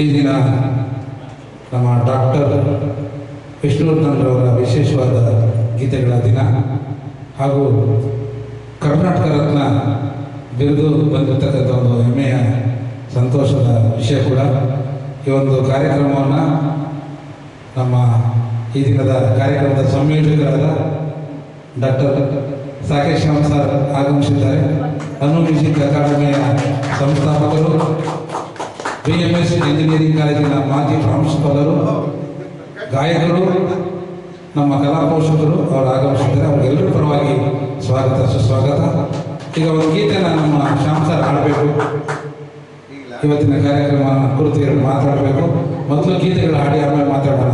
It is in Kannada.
ಈ ದಿನ ನಮ್ಮ ಡಾಕ್ಟರ್ ವಿಷ್ಣುವರ್ಧನ್ರವರ ವಿಶೇಷವಾದ ಗೀತೆಗಳ ದಿನ ಹಾಗೂ ಕರ್ನಾಟಕ ರತ್ನ ಬಿರುದು ಬಂದಿರತಕ್ಕಂಥ ಒಂದು ಹೆಮ್ಮೆಯ, ಸಂತೋಷದ ವಿಷಯ ಕೂಡ ಈ ಒಂದು ಕಾರ್ಯಕ್ರಮವನ್ನು ನಮ್ಮ ಈ ದಿನದ ಕಾರ್ಯಕ್ರಮದ ಸಂಯೋಜಕರಾದ ಡಾಕ್ಟರ್ ಸಾಕೇಶ್ ಶ್ಯಾಮ್ ಸರ್ ಆಗಮಿಸಿದ್ದಾರೆ. ಅನು ಮ್ಯೂಸಿಕ್ ಅಕಾಡೆಮಿಯ ಸಂಸ್ಥಾಪಕರು ಬಿ ಇಂಜಿನಿಯರಿಂಗ್ ಕಾಲೇಜಿನ ಮಾಜಿ ಪ್ರಾಂಶುಪಾಲರು, ಗಾಯಕರು, ನಮ್ಮ ಕಲಾ ಪೋಷಕರು ಅವರು ಆಗಮಿಸಿದ್ದಾರೆ. ಅವರೆಲ್ಲರೂ ಪರವಾಗಿ ಸ್ವಾಗತ, ಸುಸ್ವಾಗತ. ಈಗ ಒಂದು ಗೀತೆನ ನಮ್ಮ ಶ್ಯಾಮ್ ಸರ್ ಹಾಡಬೇಕು. ಇವತ್ತಿನ ಕಾರ್ಯಕ್ರಮ ಕುರಿತು ಮಾತಾಡಬೇಕು. ಮೊದಲು ಗೀತೆಗಳು ಹಾಡಿ, ಆಮೇಲೆ ಮಾತಾಡೋಣ.